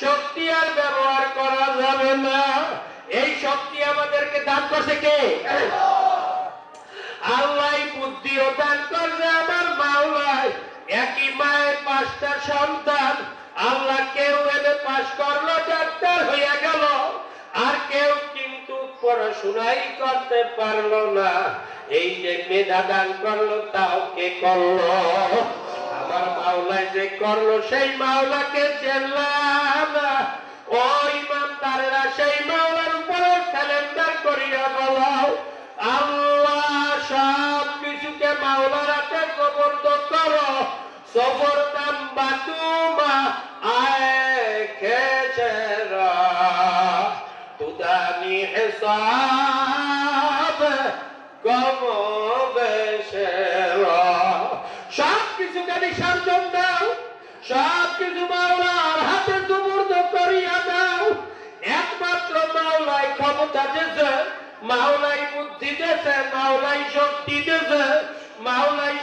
শক্তি আর ব্যবহার করা যাবে না। এই শক্তি আমাদেরকে দান করছে কে? আল্লাহ। বুদ্ধিও দান করছে আমার মাওলাই একই মায়ের পাঁচটা সন্তান। আল্লাহ কেউ এনে পাশ করল ডাক্তার হইয়া গেল। আর কেউ কিন্তু পড়াশোনাই করতে পারল না। এই যে মেধা দান করল তাও কে করল? আমার মাওলায় যে করল, সেই মাওলাকে চেনলাম। ও ইমানদারেরা, সেই মাওলার উপরে ক্যালেন্ডার করিয়া বলাও, আল্লাহ, সব কিছুকে মাওলার হাতে গোবর্দ করো সবর দাম বাতুমা, আয় খেচেরা তুদানি হিসাব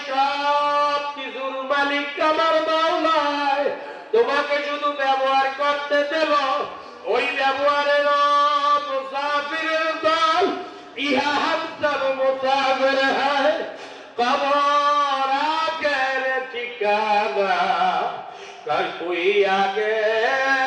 সব তোমাকে শুধু ব্যবহার করতে দেব, ওই ব্যবহারের মুসাফিরের দল, ইহা হামসাব মুসাফির হ্যায় কবর আগের ঠিকানা কাল আগে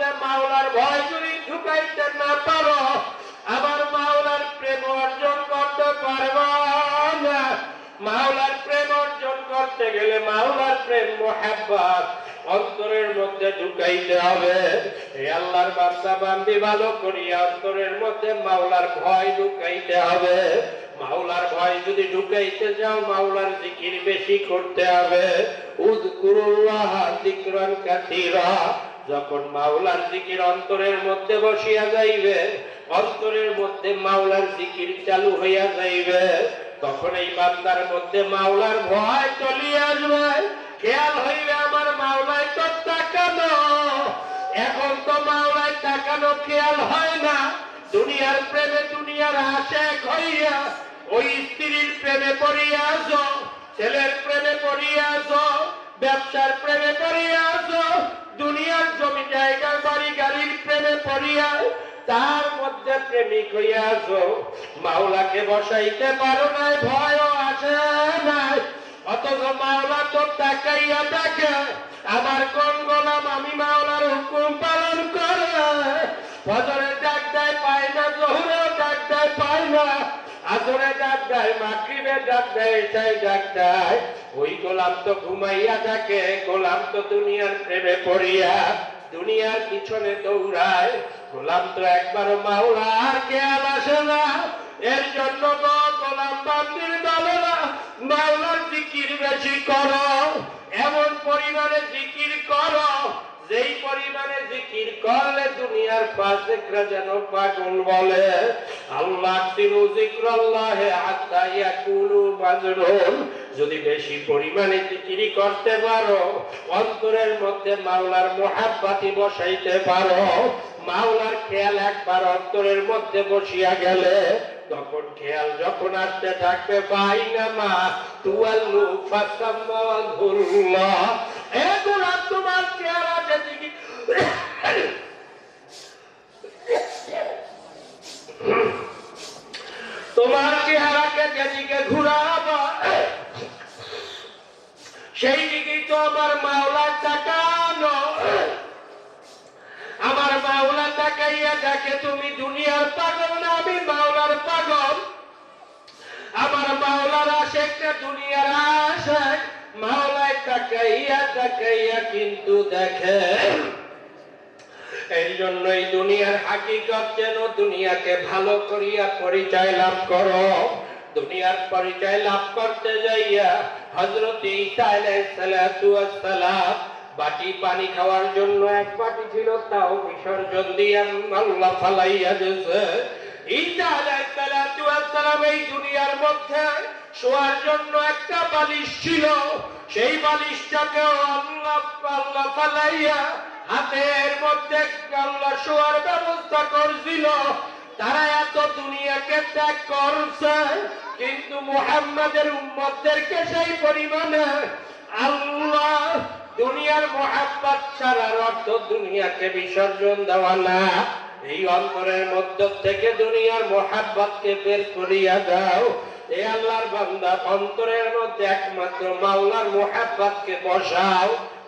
মধ্যে মাওলার ভয় যদি ঢুকাইতে না পারো, আবার মাওলার প্রেম অর্জন করতে পারবা না। মাওলার প্রেম অর্জন করতে গেলে মাওলার প্রেম মোহাব্বত অন্তরের মধ্যে ঢুকাইতে হবে। এই আল্লাহর বান্দা, বান্দি ভালো করিয়া অন্তরের মধ্যে মাওলার ভয় ঢুকাইতে হবে। মাওলার ভয় যদি ঢুকাইতে যাও, মাওলার জিকির বেশি করতে হবে। উযকুরুল্লাহ যিকরান কাসীরা, যখন মাওলার জিকির অন্তরের মধ্যে বসিয়া যাইবে, অন্তরের মধ্যে মাওলার জিকির চালু হইয়া যাইবে, তখন এই বান্দার মধ্যে মাওলার ভয় চলিয়ে আসবে। খেয়াল হইবে, আমার মাওলায় তো তাকানো। এখন তো মাওলায় তাকানো খেয়াল হয় না। দুনিয়ার প্রেমে দুনিয়ার আশেক হইয়া ওই স্ত্রীর প্রেমে পড়িয়া আসো ছেলের প্রেমে পড়িয়া আসো ব্যবসার প্রেমে পড়িয়া আসো দুনিয়ার জমি জায়গার বাড়ি গাড়ির প্রেমে পড়িয়া, তার মধ্যে প্রেমিক হইয়া আসো মাওলাকে বসাইতে পারো নাই, ভয়ও আসে নাই। অথচ মাওলা তো তাকাইয়া দেখে আমার কোন গোলাম, আমি মাওলার হুকুম পালন করে। ফজরে আসরে ডাক দেয় মাগরিবে ডাক দেয়, এটাই ডাক দেয়। ওই গোলাম তো ঘুমাইয়া থাকে গোলাম তো দুনিয়ার প্রেমে পড়িয়া দুনিয়ার পিছনে দৌড়ায়। গোলাম তো একবারও মাওলার খেয়াল আসে না, এর জন্য গো গোলাম বান্দির দলেরা মাওলার জিকির বেশি করো। এমন পরিমাণে জিকির করো যেই পরিমাণে জিকির করলে দুনিয়ার ফাসিকরা যেন পাগল বলে, আল্লাহ তিরু জিক্রাল্লাহে হাত্তা ইয়াকুলু মাজনুন। যদি বেশি পরিমাণে জিকিরি করতে পারো, অন্তরের মধ্যে মাওলার মোহাব্বাতি বসাইতে পারো, মাওলার খেয়াল একবার অন্তরের মধ্যে বসিয়া গেলে, তখন খেয়াল যখন আসতে থাকবে বাইনামা তুয়াল্লু ফাসামাল্লাহ তোমার চেহারাকে যেদিকে ঘুরাবো। সেই দিকেই তো আমার মাওলার তাকানো। আমার মাওলা তাকাইয়া দেখে তুমি দুনিয়ার পাগল না, আমি মাওলার পাগল। আমার মাওলার আশেকটা দুনিয়ার আশেক। মাওলায় তাকাইয়া তাকাইয়া কিন্তু দেখে। এই জন্যই দুনিয়ার হাকিকত যেন দুনিয়াকে ভালো করিয়া পরিচয় লাভ করো। দুনিয়ার পরিচয় লাভ করতে যাইয়া হজরত ঈসা আলাইহিস সালাতু ওয়াস সালাম বাটি পানি খাওয়ার জন্য এক বাটি ছিল, তাও বিসর্জন দিয়ে ফালাইয়া দিয়েছে। দুনিয়ার মধ্যে শোয়ার জন্য একটা বালিশ ছিল। সেই বালিশটাকে আল্লাহ আল্লাহ ফালাইয়া হাতের মধ্যে আল্লাহ শোয়ার ব্যবস্থা করছিল। তারা এত দুনিয়াকে ত্যাগ করছে, কিন্তু মুহাম্মাদের উম্মতদেরকে সেই পরিমাণে আল্লাহ দুনিয়ার মোহাব্বত ছাড়ার অর্থ দুনিয়াকে বিসর্জন দেওয়া না। এই অন্তরের মধ্য থেকে দুনিয়ার মোহাব্বতকে বের করিয়া দাও। এই আল্লাহর বান্দা অন্তরের মধ্যে একমাত্র মাওলার মোহাব্বতকে বসাও।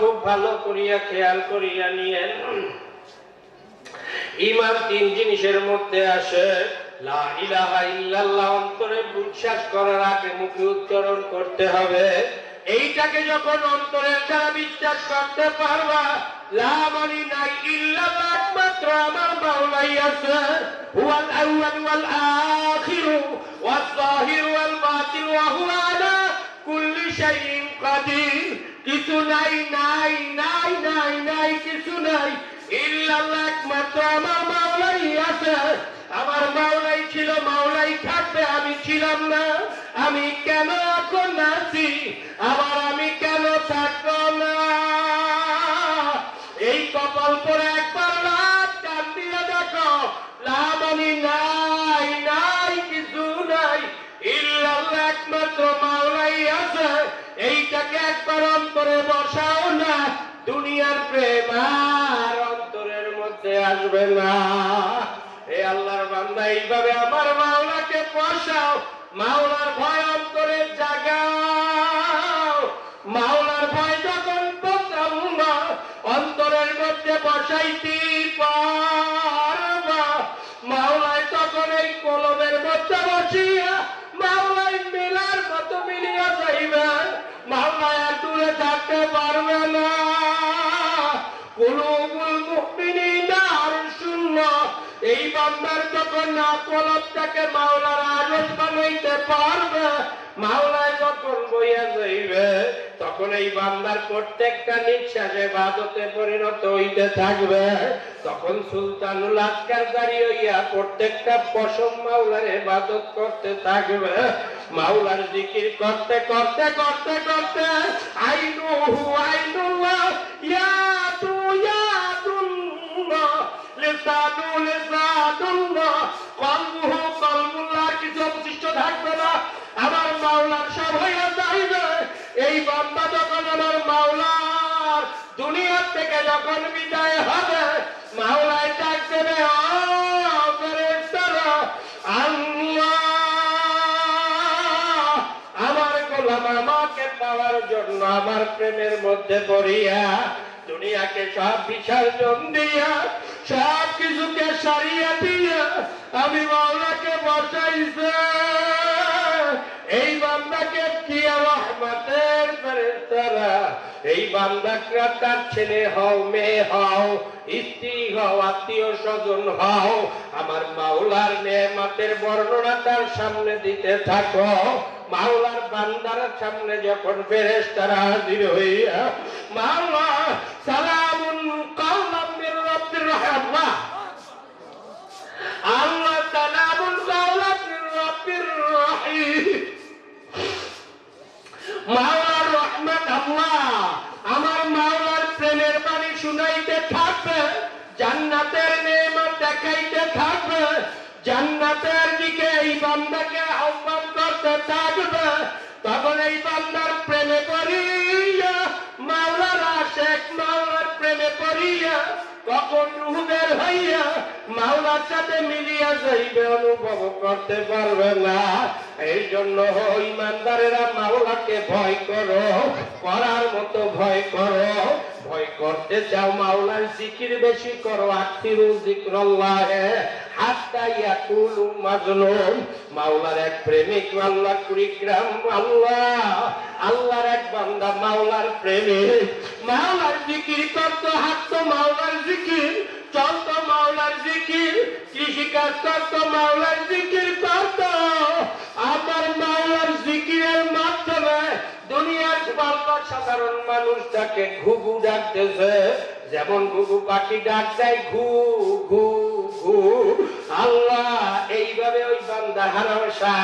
খুব ভালো করিয়া খেয়াল করিয়া নিয়েন। ইমান তিন জিনিসের মধ্যে আসে, লা অন্তরে বিশ্বাস করার আগে মুখে উচ্চারণ করতে হবে। এইটাকে যখন অন্তরের দ্বারা বিশ্বাস করতে পারবা, লা মানি আমার মাওলাই আছে। কাদির কিছু নাই নাই নাই নাই নাই, কিছু নাই। একমাত্র আমার মাওলাই আছে। আমার মাওলাই ছিল, মাওলাই থাকবে, আমি ছিলাম না। আমি কেন এখন আছি? আবার আমি কেন থাকব না? এই কপাল পরে একবার রাত কান দেখো লামানি নাই। একবার অন্তরে বসাও না, দুনিয়ার প্রেম আর অন্তরের মধ্যে আসবে না। এ আল্লাহর বান্দা, এইভাবে আমার মাওলাকে বসাও। মাওলার ভয় অন্তরে জাগাও। মাওলার ভয় যখন বসাবো অন্তরের মধ্যে বসাইতে পারবা না কলবটাকে মাওলার আরশ বানাইতে পারবে। মাওলায় যখন বইয়া যাইবে, তখন এই বান্দার প্রত্যেকটা নিঃশ্বাসে বাদতে পরিণত হইতে থাকবে। তখন সুলতানুল আজকার দাঁড়িয়ে হইয়া প্রত্যেকটা পশম মাওলার ইবাদত করতে থাকবে। মাওলার জিকির করতে করতে করতে করতে, আইনুহু আইনুল্লাহ ইয়াদু আমার মাওলার সব হইয়া যাইবে। এই বান্দা যখন আমার মাওলার দুনিয়া থেকে যখন বিদায় হবে মাওলায় ডাক দেবে "ও ফেরেশতারা, আল্লাহ আমার গোলাম আমাকে পাওয়ার জন্য আমার প্রেমের মধ্যে পড়িয়া দুনিয়াকে সব বিসর্জন দিয়া সব কিছুকে সারিয়া দিয়া আমি মাওলাকে বসাইছে। এই বান্দাকে কি রহমতের ফেরেশতারা, এই বান্দাকে তার ছেলে হও, মেয়ে হও, স্ত্রী হও, আত্মীয় স্বজন হও, আমার মাওলার নেমাতের বর্ণনা তার সামনে দিতে থাকো। মাওলার বান্দার সামনে যখন ফেরেশতারা হাজির হইয়া, মাওলা মির জান্নাতের দেখাইতে থাকবে এই থাকবে। তখন এই বান্দার প্রেমে পড়িয়া মাওলার আশেক মাওলার প্রেমে পড়িয়া কখন রুহ বের হইয়া মাওলার সাথে মিলিয়া যাইবে, অনুভব করতে পারবে না। এই জন্য ইমানদারেরা মাওলাকে ভয় করো, করার মতো ভয় করো। ভয় করতে চাও মাওলার জিকির বেশি করো, আখিরু জিক্রল্লাহে হাত্তা ইয়াকুলু মাজলুম। মাওলার এক প্রেমিক আল্লাহ কুড়িগ্রাম, আল্লাহ, আল্লাহর এক বান্দা, মাওলার প্রেমিক। মাওলার জিকির করতো হাঁটতো মাওলার জিকির চলতো মাওলার জিকির, কৃষিকাজ করতো মাওলার জিকির করতো আমার মাওলার জিকিরের মাধ্যমে দুনিয়ার সাধারণ মানুষ তাকে ঘুঘু ডাকতেছে, যেমন ঘুঘু পাখি ডাক দেয়, ঘু ঘু ঘু। আল্লাহ, এইভাবে ওই বান্দা হারামশা,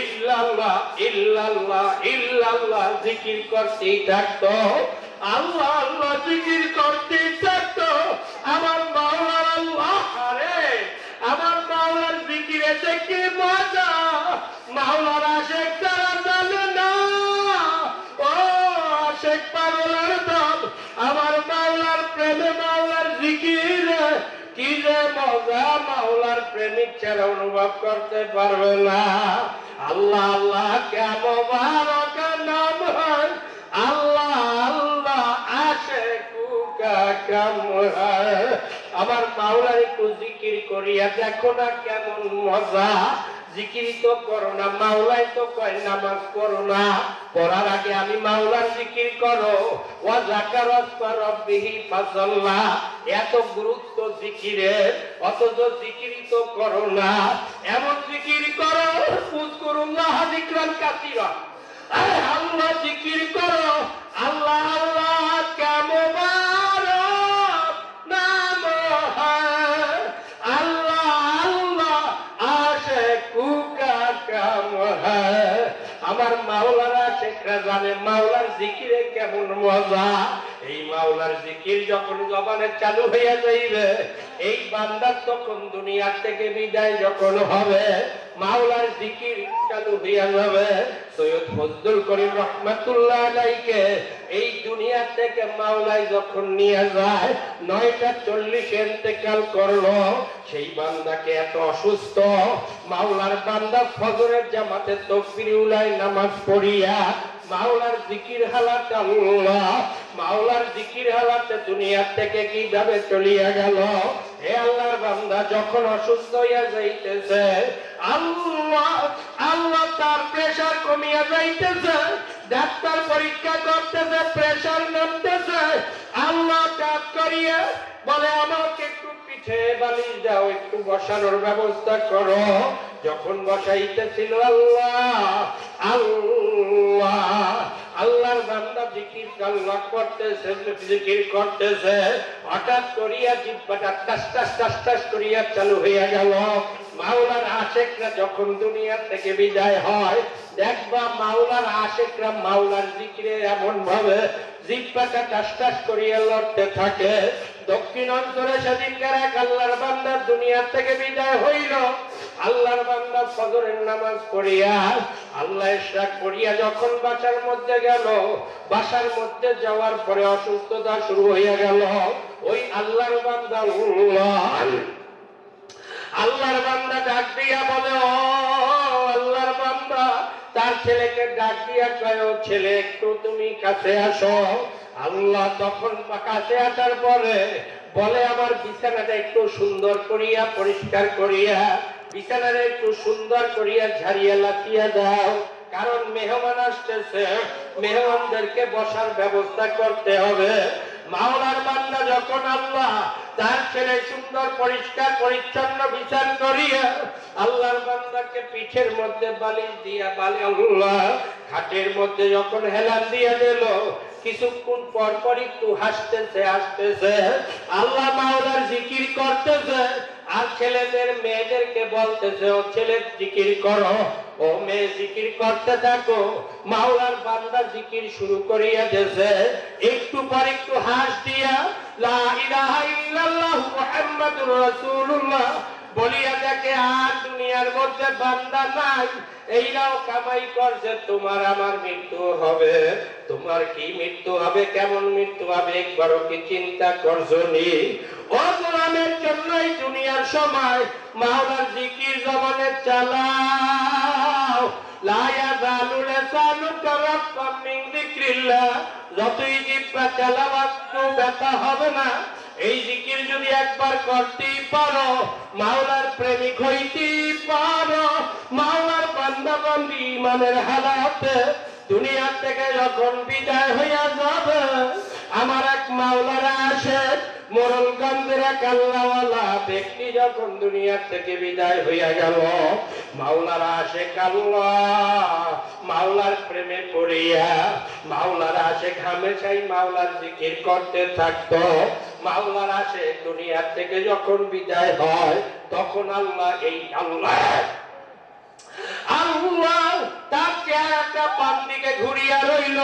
ইল্লাল্লাহ ইল্লাল্লাহ ইল্লাল্লাহ জিকির করতেই থাকতো। আল্লাহ আল্লাহ জিকির করতেই থাকতো। আমার মাওলার আল্লাহ, আরে, আমার ছাড়া অনুভব করতে পারবে না। আল্লাহ আল্লাহ কেমন নাম হয়? আল্লাহ আল্লাহ আসে কাম হয়? আমার মাওলার একটু জিকির করিয়া দেখো না কেমন মজা। জিকিরি তো করো না, মাওলাই তো কয় নামাজ করো না। পড়ার আগে আমি মাওলার জিকির করো। ওয়া জাকার রব্বিহি ফাসাল্লা। এত গুরুত্ব জিকিরে, অথচ জিকিরি তো করো না। এমন জিকির করো উযকুরুল্লাহ যিকরান আল্লাহ জিকির করো, আল্লাহ মাওলারা জানে মাওলার জিকিরে কেমন মজা? এই মাওলার জিকির যখন জবানে চালু হইয়া যাইবে, এই বান্দার তখন দুনিয়ার থেকে বিদায় যখন হবে, মাওলার জিকির চালু হইয়া যাবে। সৈয়দ ফজলুল করিম রহমাতুল্লাহ আলাইকে এই দুনিয়া থেকে মাওলাই যখন নিয়ে যায়, নয়টা চল্লিশে ইন্তেকাল করল, সেই বান্দাকে এত অসুস্থ, মাওলার বান্দা ফজরের জামাতে তকবির উলাই নামাজ পড়িয়া মাওলার জিকির হালাতে আল্লাহ মাওলার জিকির হালাতে দুনিয়া থেকে কীভাবে চলিয়া গেল? হে আল্লাহর বান্দা, যখন অসুস্থ হইয়া যাইতেছে, আল্লাহ আল্লাহ তার প্রেসার কমিয়া যাইতেছে, ডাক্তার পরীক্ষা করতেছে প্রেসার নামতেছে। আল্লাহ ডাক করিয়া বলে, আমাকে একটু পিঠে বালিশ দাও, একটু বসানোর ব্যবস্থা করো। যখন বসাইতেছিল আল্লাহ আল্লাহ, আল্লাহর বান্দা জিকির আল্লাহ করতেছে, জিকির করতেছে, হঠাৎ করিয়া জিব্বাটা টাস টাস টাস টাস করিয়া চালু হইয়া গেল। মাওলার আশেকরা যখন দুনিয়া থেকে বিদায় হয়, দেখবা মাওলার আশেকরা মাওলার জিকিরে এমন ভাবে জিব্বাটা টাস টাস করিয়া লড়তে থাকে। দক্ষিণ অঞ্চলে সেদিনকার এক আল্লাহর বান্দার দুনিয়া থেকে বিদায় হইল। আল্লাহর বান্দা ফজরের নামাজ পড়িয়া, আল্লাহ ইশরাক করিয়া যখন বাসার মধ্যে গেল, বাসার মধ্যে যাওয়ার পরে অসুস্থতা শুরু হইয়া গেল। ওই আল্লাহর বান্দা আল্লাহ আল্লাহর বান্দা ডাক দিয়া বলে, ও আল্লাহর বান্দা, তার ছেলেকে ডাক দিয়া কয় "ও ছেলে, একটু তুমি কাছে আসো। আল্লাহ তখন কাছে আসার পরে বলে, আমার বিছানাটা একটু সুন্দর করিয়া, পরিষ্কার করিয়া বিছানাটা একটু সুন্দর করিয়া ঝাড়িয়া লাফিয়া দাও। কারণ মেহমান আসতেছে, মেহমানদেরকে বসার ব্যবস্থা করতে হবে। মাওলার বান্দা যখন আল্লাহ তার ছেলে সুন্দর, পরিষ্কার, পরিচ্ছন্ন বিচার করিয়া আল্লাহর বান্দাকে পিঠের মধ্যে বালিশ দিয়া বালি আল্লাহ, খাটের মধ্যে যখন হেলান দিয়ে দিল, কিছুক্ষণ পর পর একটু হাসতেছে হাসতেছে। আল্লাহ মাওলার জিকির করতেছে। আর ছেলেদের মেয়েদেরকে বলতেছে, ও ছেলে, জিকির করো। ও মেয়ে জিকির করতে থাকো। মাওলার বান্দা জিকির শুরু করিয়া দিয়েছে। একটু পর একটু হাস দিয়া, লা ইলাহা ইল্লাল্লাহ মুহাম্মাদুর রাসূলুল্লাহ। বলিয়া দেখে, আর দুনিয়ার মধ্যে বান্দা নাই। এইরাও কামাই করছে, তোমার আমার মৃত্যু হবে। তোমার কি মৃত্যু হবে? কেমন মৃত্যু হবে? একবারও কি চিন্তা করছ নি? ও গোলামের জন্যই দুনিয়ার সময় মাওলার জিকির জমানে চালাও। লায়া জালুলে লিসানুকা রাফাম মিন যিকরিল্লাহ যতই জিহ্বা চালাবাত ব্যথা হবে না? এই জিকির যদি একবার করতে পারো, মাওলার প্রেমিক হইতে পারো। মাওলার বান্দা বান্দি ইমানের হালাতে দুনিয়া থেকে যখন বিদায় হইয়া যাবে, আমার এক মাওলারা আসে মোরলগঞ্জের এক আল্লাহওয়ালা ব্যক্তি যখন দুনিয়া থেকে বিদায় হইয়া গেল মাওলার আসে আল্লাহ মাওলার প্রেমে পড়িয়া, মাওলার আসে ঘামে চাই মাওলার জিকির করতে থাকতো। মাওলার আসে দুনিয়া থেকে যখন বিদায় হয়, তখন আল্লাহ এই আল্লাহ আল্লাহ দিকে ঘুরিয়া রইল।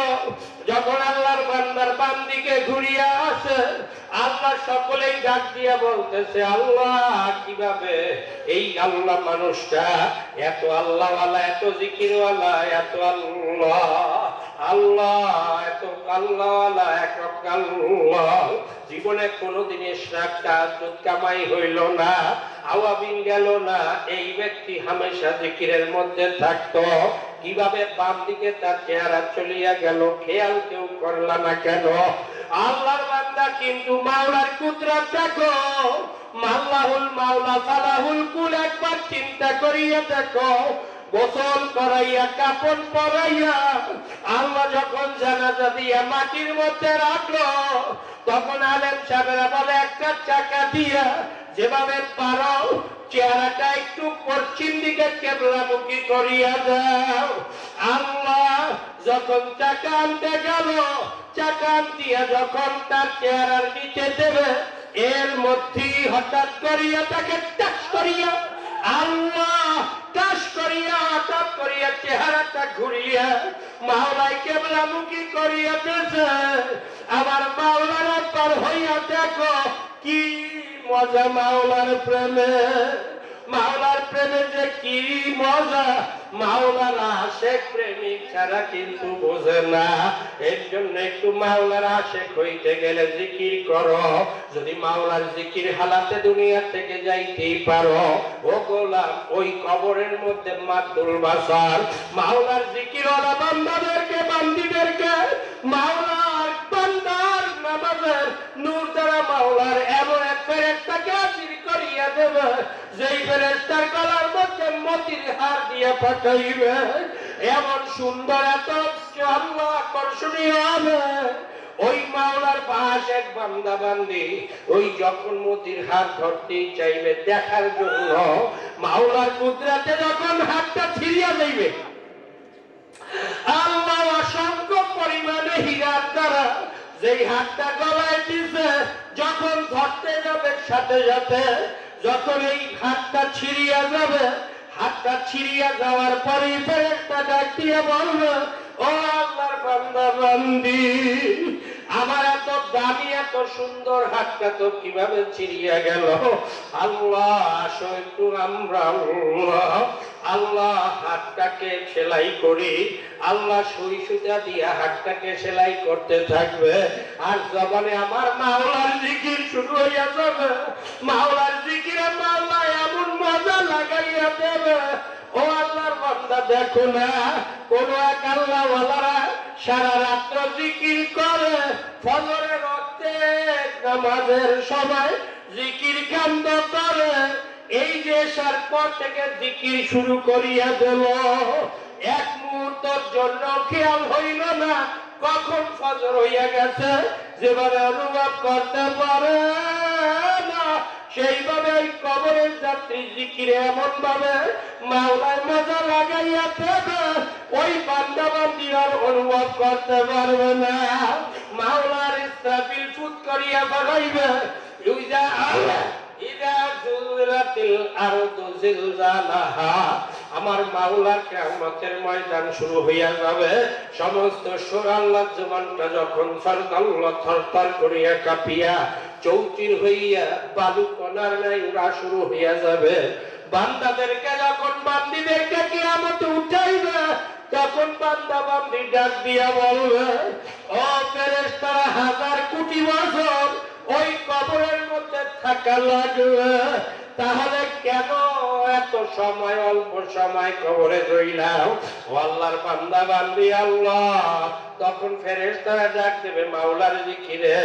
যখন আল্লাহর বান্দার দিকে ঘুরিয়া আসে, আল্লাহ সকলেই ডাক দিয়া বলতেছে, আল্লাহ, কীভাবে এই আল্লাহ মানুষটা? এত আল্লাহওয়ালা, এত জিকিরওয়ালা, এত আল্লাহ। জীবনে কোনোদিন কামাই হইল না, আওয়াবিন গেল না। এই ব্যক্তি হামেশা জিকিরের মধ্যে কীভাবে বাম দিকে তার চেহারা চলিয়া গেল, খেয়াল কেউ করলা না কেন? আল্লাহর বান্দা কিন্তু মাওলার কুদরত দেখো। মাল্লাহুল মাওলা, সালাহুল কুল একবার চিন্তা করিয়া দেখো। গোসল করাইয়া, কাপড় পরাইয়া, আল্লাহ যখন জানাজা দিয়া মাটির মধ্যে রাখল, তখন আলেম সাহেবেরা বলে একটা চাকা দিয়া, যেভাবে পারো, চেহারাটা একটু পশ্চিম দিকে কেবলামুখী করিয়া দাও। আল্লাহ যখন চাকা আনতে গেল চাকা দিয়া যখন তার চেহারার নিচে দেবে, এর মধ্যেই হঠাৎ করিয়া তাকে টাচ করিয়া, আল্লাহ টাচ করিয়া হঠাৎ করিয়া চেহারাটা ঘুরিয়া মাওলাই কেবলামুখী আবার মাওলার পর হইয়া দেখো, কি মজা মাওলার প্রেমে। মাওলার প্রেমে যে কি মজা, মাওলার আশেক প্রেমিক ছাড়া কিন্তু বোঝে না। এর জন্য একটু মাওলার আশেক হইতে গেলে জিকির করো। যদি মাওলার জিকির হালাতে দুনিয়া থেকে যাইতেই পারো, ও গোলাম, ওই কবরের মধ্যে মাতুল বাসার। মাওলার জিকির ওলা বান্দাদেরকে, বান্দিদেরকে, মাওলার বান্দার নামাজের নূর দ্বারা মাওলার এমন এক ফেরেস্তাকে হাজির করিয়া দেবে। যেই ফেরেস্তার গলার মধ্যে মতির হার দিয়ে পাঠাইবে, এমন সুন্দর এত আকর্ষণীয় হবে। ওই মাওলার পাশ এক বান্দা বান্দি, ওই যখন মতির হাত ধরতেই চাইবে দেখার জন্য, মাওলার কুদরাতে যখন হাতটা ছিড়িয়া যাইবে আল্লাহ অসংখ্য পরিমাণে হীরার দ্বারা যেই হাতটা গলায় দিছে, যখন ধরতে যাবে সাথে সাথে যখন এই হাতটা ছিড়িয়া যাবে, হাতটা ছিড়িয়া যাওয়ার পরে ফেরেস্তা ডাক দিয়ে ও আল্লাহর বান্দা আমার এত দামি, এত সুন্দর হাতটা তো কীভাবে ছিড়িয়া গেল? আল্লাহ, আসো একটু আমরা আল্লাহ হাতটাকে সেলাই করি, আল্লাহ সুই সুতা দিয়া হাতটাকে সেলাই করতে থাকবে, আর জবানে আমার মাওলার জিকির শুরু হইয়া যাবে, মাওলার লাগাইয়া দেবে। ও আল্লাহর বান্দা, দেখো না, কোন এক আল্লাহ সারা রাত্র জিকির করে। ফজরের রক্তে নামাজের সময় জিকির কান্দ করে। এই যে সার পর থেকে জিকির শুরু করিয়া দেব এক মুহূর্তের জন্য খেয়াল হইল না, কখন ফজর হইয়া গেছে, যেভাবে অনুভব করতে পারে না। সেইভাবে ওই কবরের যাত্রী জিকিরে এমন ভাবে মাওলায় মজা লাগাইয়া দেবে, ওই বান্দা বান্দি অনুভব করতে পারবে না। মাওলার ইসরাফিল ফুট করিয়া বাগাইবে ইউজা আল্লাহ আমার মাওলার কিয়ামতের ময়দান শুরু হইয়া যাবে। সমস্ত সুর আল্লাহ জমানটা যখন সরকাল্লাহ থরথর করিয়া কাঁপিয়া চৌচির হইয়া বালু কণার নাই উড়া শুরু হইয়া যাবে। বান্দাদেরকে যখন বান্দিদেরকে আমাকে উঠাইবে? তখন বান্দা বান্দি ডাক দিয়া বলবে, ও ফেরেশতারা, হাজার কোটি বছর ওই কবরের মধ্যে থাকা লাগবে। তাহলে কেন এত সময়, অল্প সময় কবরে রইলাম? ও আল্লাহর বান্দা, বান্দি আল্লাহ। তখন ফেরেশতারা ডাক দেবে, মাওলার জিকিরে,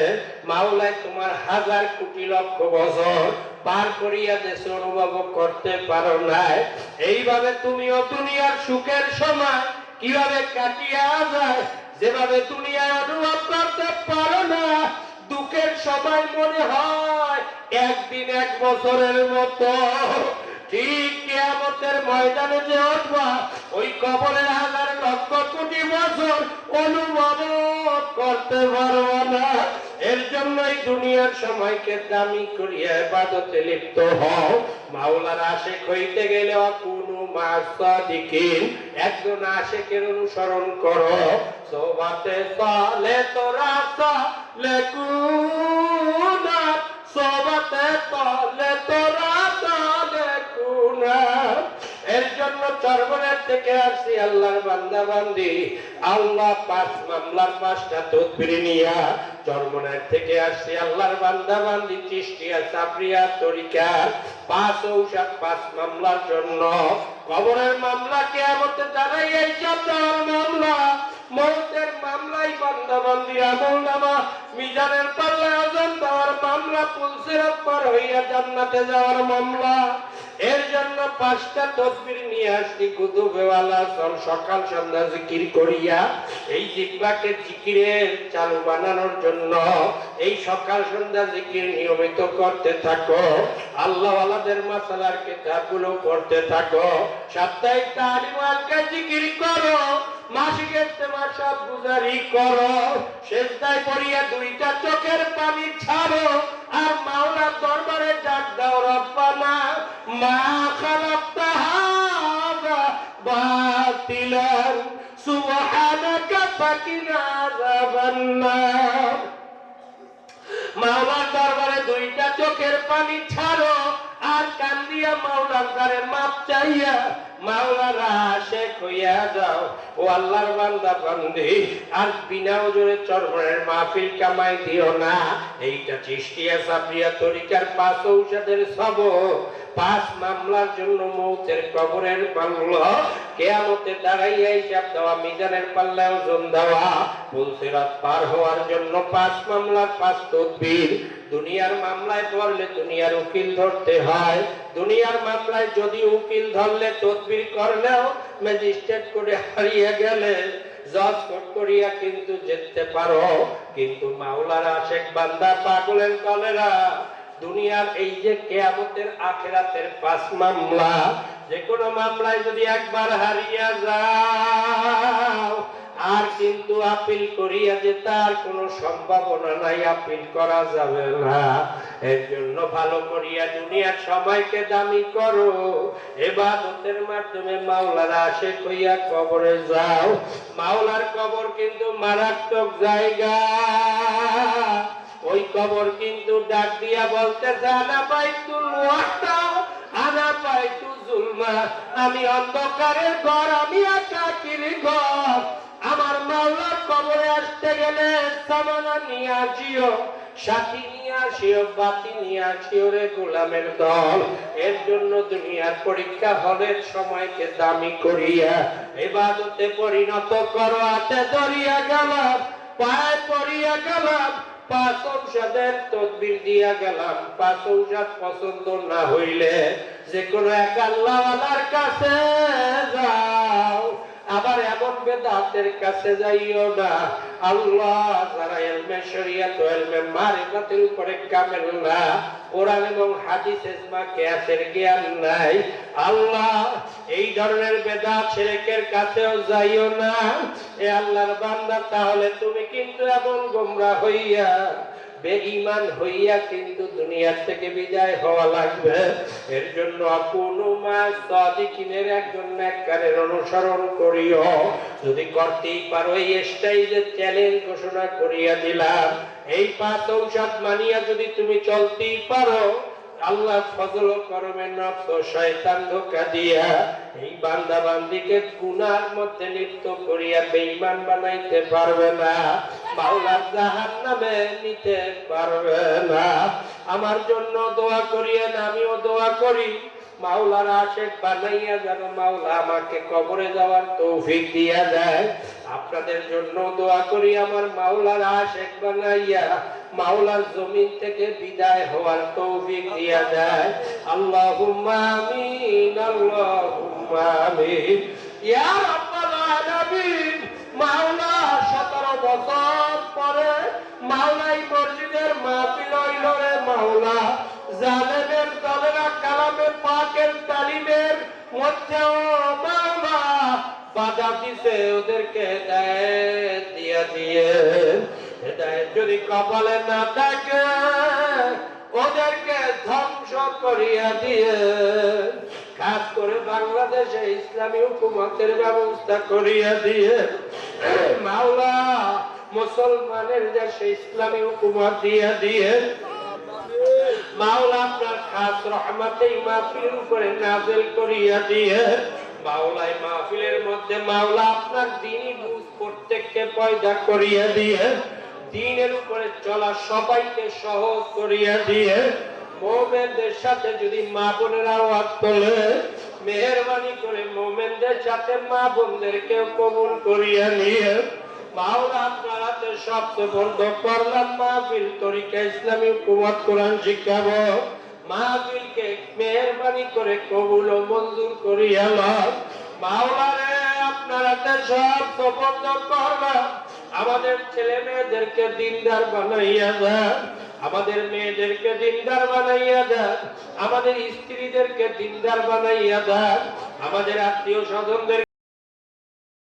মাওলায় তোমার হাজার কোটি লক্ষ বছর পার করিয়া দেশে অনুভব করতে পারো নাই। এইভাবে তুমিও দুনিয়ার সুখের সময় কীভাবে কাটিয়া যায়, যেভাবে দুনিয়ায় অনুভব করতে পারো না দুঃখের সবাই মনে হয় একদিন এক বছরের মতো। ঠিক কেয়ামতের ময়দানে যে উঠবা, ওই কবরের হাজার লক্ষ কোটি বছর অনুভব করতে পারব না। এর জন্যই দুনিয়ার সময়কে দামি করিয়া লিপ্ত হও। মাওলার গেলে কোনো মাসাদিকিন একজন আশেকের অনুসরণ করো। সোবাতে সোবাতে এর জন্য চরবনের থেকে আসছি আল্লাহর বান্দা বান্দি আল্লাহ পাঁচ মামলার পাঁচটা তদবির নিয়া চরমনের থেকে আসছি আল্লাহর বান্দা, বান্দি চিষ্টিয়া চাপড়িয়া তরিকা। পাঁচ ঔষধ, পাঁচ মামলার জন্য কবরের মামলা কেয়ামতে দাঁড়াই এই দেওয়ার মামলা। মৌতের মামলাই বান্দা বান্দি আমল নামা, মিজানের দেওয়ার মামলা, পুলসিরাত পার হইয়া জান্নাতে যাওয়ার মামলা। এর জন্য পাঁচটা তসবির নিয়ে আসছি, কুতুবেওয়ালা চল সকাল সন্ধ্যা জিকির করিয়া এই জিব্বাকে জিকিরের চালু বানানোর জন্য এই সকাল সন্ধ্যা জিকির নিয়মিত করতে থাকো, আল্লাহওয়ালাদের মাসালার কিতাবগুলো পড়তে থাকো, সাপ্তাহিক জিকির করো, মাসিক সব গুজারি করো শেষদায় পড়িয়া দুইটা চোখের পানি ছাড়ো, আর মাওলার দরবারে ডাক দাও রব্বানা মা খালাকতা হাযা বাতিলান, সুবহানাকা ফাকিনা আযাবান্নার মাওলার দরবারে দুইটা চোখের পানি ছাড়ো, আর কান্দিয়া মাওলার দ্বারে মাপ চাইয়া মাওলারা আশেক হইয়া যাও। ও আল্লাহর বান্দা বান্দি আর বিনা মাহফিল কামাই দিও না। এইটা চিষ্টিয়া তরিকার পাঁচ ঔষধের সব পাঁচ মামলার জন্য মৌতের কবরের কেয়ামতে দাঁড়াইয়া হিসাব দেওয়া, মিজানের পাল্লায় ওজন দেওয়া। পুলসিরাত পার হওয়ার জন্য পাঁচ মামলার পাঁচ তদবির। দুনিয়ার মামলায় পড়লে দুনিয়ার উকিল ধরতে হয়। দুনিয়ার মামলায় যদি উকিল ধরলে, তদবির করলেও ম্যাজিস্ট্রেট করে হারিয়ে গেলে জজ কোর্ট করিয়া কিন্তু যেতে পারো। কিন্তু মাওলার আশেক বান্দা পাগলের কলেরা, দুনিয়ার এই যে কেয়ামতের আখেরাতের পাঁচ মামলা, যে কোনো মামলায় যদি একবার হারিয়া যাও আর কিন্তু আপিল করিয়া যে তার কোনো সম্ভাবনা নাই, আপিল করা যাবে না। এর জন্য ভালো করিয়া দুনিয়ার সবাইকে দামি করো। এবাদতের মাধ্যমে মাওলার আসে কইয়া কবরে যাও। মাওলার কবর কিন্তু মারাত্মক জায়গা। ওই কবর কিন্তু ডাক দিয়া বলতেছে আনা পাইতুল ওয়াহদা আনা পাইতু জুলমা। আমি অন্ধকারের ঘর, আমি একাকির ঘর। মাওলার কবরে আসতে গেলে সামানা নিয়ে আসিও, সাথী নিয়ে আসিও, বাতি নিয়ে আসিও রে গোলামের দল। এর জন্য দুনিয়ার পরীক্ষা হলের সময়কে দামি করিয়া এবাদতে পরিণত করো, হাতে ধরিয়া গেলাম, পায়ে পড়িয়া গেলাম, পাঁচ ঔষধের তদবির দিয়া গেলাম। পাঁচ ঔষধ পছন্দ না হইলে যে কোনো এক আল্লাহওয়ালার কাছে যাও। আবার এমন বেদাতের কাছে যাইও না। আল্লাহ যারা এলমে শরিয়াত ও এলমে মারিফাতের উপরে কামেল না। কোরআন এবং হাদিস ইসমা কিয়াসের জ্ঞান নাই। আল্লাহ, এই ধরনের বেদাত শেরেকের কাছেও যাইও না। এ আল্লাহর বান্দা, তাহলে তুমি কিন্তু এমন গোমরা হইয়া বেঈমান হইয়া কিন্তু দুনিয়ার থেকে বিদায় হওয়া লাগবে। এর জন্য কোনো মাস সাদিকিনের একজন নেককারের অনুসরণ করিও। যদি করতেই পারো, এই স্টাইলের চ্যালেঞ্জ ঘোষণা করিয়া দিলাম। এই পাঁচ ঔষধ মানিয়া যদি তুমি চলতেই পারো আল্লাহ ফজল করমে নব্দ শয়তান ধোকা দিয়া এই বান্দা বান্দিকে গুনার মধ্যে লিপ্ত করিয়া বেঈমান বানাইতে পারবে না। মাওলার জাহান নামে নিতে পারবে না। আমার জন্য দোয়া করিয়েন, আমিও দোয়া করি। মাওলার আশেক বানাইয়া যেন মাওলা আমাকে কবরে যাওয়ার তৌফিক দিয়া দেয়। আপনাদের জন্য দোয়া করি আমার মাওলার আশেক বানাইয়া মাওলার জমিন থেকে বিদায় হওয়ার তৌফিক দিয়া দেয়। আল্লাহুম্মা আমিন আমিন। ইয়া রাব্বাল মাওলা 17 বছর পরে মাওলাই মসজিদের মাহফিল হইল রে মাওলা। জালেমের দলেরা কালামে পাকের তালিমের মধ্যেও মাওলা বাধা দিছে, ওদেরকে দিয়া দিয়ে। যদি কপালে না থাকে, ওদেরকে ধ্বংস করিয়া দিয়ে। খাস করে বাংলাদেশে ইসলামী হুকুমতের ব্যবস্থা করিয়া দিয়ে। মাওলা, মুসলমানের দেশে ইসলামী হুকুমত দিয়া দিয়ে মাওলা আপনার খাস মাহফিল নাজেল করিয়া দিয়ে মাহফিলের মধ্যে মাওলা আপনার দিনই বুঝ প্রত্যেককে পয়দা করিয়া দিয়ে, দিনের উপরে চলা সবাইকে সহজ করিয়া দিয়ে, মোমেনদের সাথে যদি মা বোনের আওয়াজ তোলে, মেহরবানি করে মোমেনদের সাথে মা বোনদেরকেও কবুল করিয়া নিয়ে আমাদের ছেলে মেয়েদেরকে দিনদার বানাইয়া দেন। আমাদের মেয়েদেরকে দিনদার বানাইয়া দেন। আমাদের স্ত্রীদেরকে দিনদার বানাইয়া দেন। আমাদের আত্মীয় স্বজনদের